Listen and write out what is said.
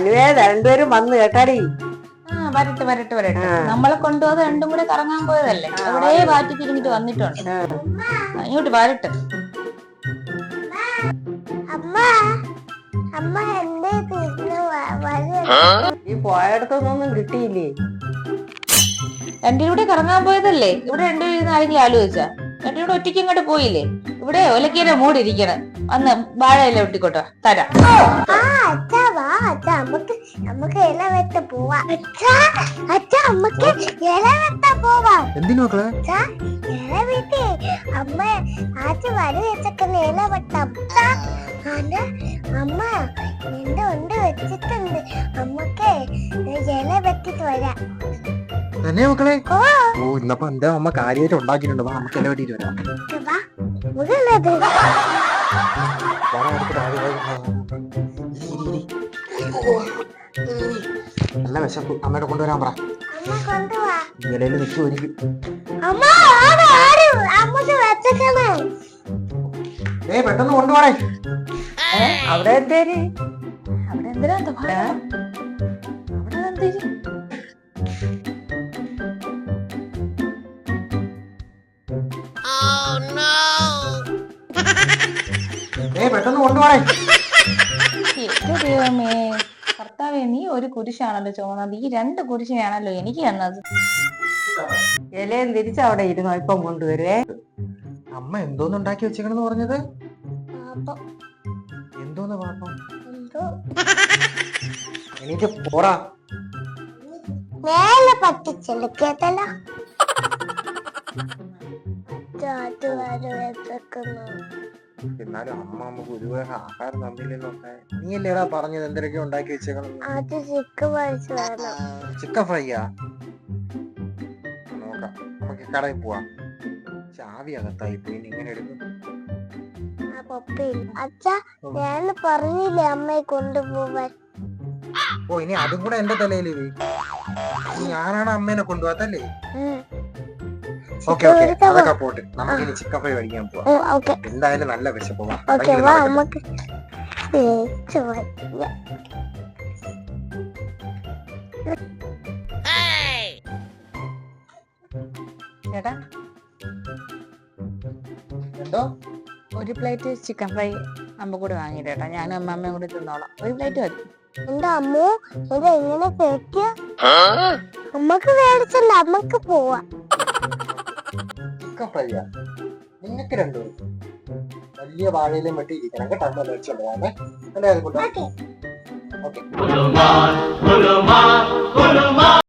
രണ്ടുപേരും വന്ന് കേട്ടാടി. ആ വരട്ടെ വരട്ടെ വരട്ടെ. നമ്മളെ കൊണ്ടുപോകാതെ രണ്ടും കൂടെ കറങ്ങാൻ പോയതല്ലേ? അവിടെ മാറ്റി തിരിഞ്ഞിട്ട് വന്നിട്ടുണ്ട്. ആ, വരട്ടെ. ഈ പോയടത്തൊന്നും കിട്ടിയില്ലേ? എന്റെ കൂടെ കറങ്ങാൻ പോയതല്ലേ? ഇവിടെ രണ്ടുപേരും ആരെങ്കിലും ആലോചിച്ചാ? എന്റെ കൂടെ ഒറ്റയ്ക്ക് ഇങ്ങോട്ട് പോയില്ലേ? ഇവിടെ ഒലക്കേരെ മൂടിയിരിക്കണേ ഇരിക്കണം അന്ന് വാഴയില ഒട്ടിക്കോട്ടോ തരാം. അച്ഛാ നമുക്ക് നമുക്ക് ഇല വെട്ട പോവാ. അച്ഛാ അച്ഛാ നമുക്ക് ഇല വെട്ട പോവാ. എന്തിനു മക്കളെ? അച്ഛാ ഇല വെട്ടി. അമ്മ ആദ്യം വരി വെച്ചക്കുന്ന ഇല വെട്ടാം. അത് അമ്മ എന്റെ ഉണ്ട് വെച്ചിട്ടുണ്ട്. നമുക്ക് ഇല വെട്ടിട്ട് വരാം. തന്നെ മക്കളെ? ഓ. ഇന്നപ്പോ എന്റെ അമ്മ കാര്യമായിട്ട് ഉണ്ടാക്കിയിട്ടുണ്ട്. വാ നമുക്ക് ഇല വെട്ടിട്ട് വരാം. ഇത് നല്ല വിശപ്പ്. അമ്മയുടെ കൊണ്ടുവരാൻ പറ. ഇലയിൽ നിൽക്കുമായിരിക്കും ഏ പെട്ടെന്ന് കൊണ്ടുപോണേ. അവിടെ എന്തേര്? അവിടെ എന്തിനാ? അവിടെ എന്തേലും ഏ പെട്ടെന്ന് കൊണ്ടുപോണേ. ദൈവമേ കർത്താവെ നീ ഒരു കുരിശാണല്ലോ ചുമന്നത്. ഈ രണ്ട് കുരിശിനെയാണല്ലോ എനിക്ക് തന്നത്. ഇലയും തിരിച്ച് അവിടെ ഇരുന്നോ ഇപ്പം കൊണ്ടുവരുവേ? അമ്മ എന്തോന്ന് ഉണ്ടാക്കി വെച്ചേക്കണെന്ന് പറഞ്ഞത്? പാപ്പം. എന്തോന്ന് പാപ്പം? എന്തോ? എനിക്ക് പോടാ. മേലെ അത് വരെ വെച്ചേക്കുന്നു. എന്നാലും അമ്മ നമുക്ക് ഒരുപാട് ആഹാരം തന്നില്ലെന്നൊക്കെ നീയല്ലേടാ പറഞ്ഞത് എന്തൊക്കെ ഉണ്ടാക്കി വെച്ചേക്കണം ചിക്കൻ ഫ്രൈയാ നോക്കാം നമുക്ക് കടയിൽ പോവാം. ചാവി അകത്തായി പോയി ഇങ്ങനെ എടുക്കും. അച്ഛാ ഞാൻ പറഞ്ഞില്ലേ അമ്മയെ കൊണ്ടുപോവാൻ? ഓ ഇനി അതും കൂടെ എന്റെ തലയിൽ ഞാനാണ് അമ്മേനെ കൊണ്ടുപോകാത്തല്ലേ. Okay okay. അതൊക്കെ പോട്ട്. നമുക്ക് ഇനി ചിക്കൻ ഫ്രൈ കഴിക്കാൻ പോവാം. എന്തായാലും നല്ല വിശപ്പ് വാ ഓക്കെ വാ നമുക്ക്. ചേട്ടാ. എന്തോ? ഒരു പ്ലേറ്റ് ചിക്കൻ ഫ്രൈ അമ്മ കൂടെ വാങ്ങിയിട്ടേട്ടാ ഞാനും അമ്മമ്മയും കൂടി തിന്നോളാം. ഒരു പ്ലേറ്റ് മതി. എന്റെ അമ്മു? ഇത് എങ്ങനെ തേക്ക അമ്മയ്ക്ക് മേടിച്ചല്ല അമ്മയ്ക്ക് പോവാ. ചിക്കൻ ഫ്രൈയാ നിങ്ങൾക്ക് രണ്ടുപേരും വലിയ വാഴയിലും വെട്ടിയിരിക്കണം കേട്ടോ അമ്മ മേടിച്ചോണ്ട് പോകാമേ എന്റെ കാര്യം കൊണ്ടുവാ ഓക്കെ.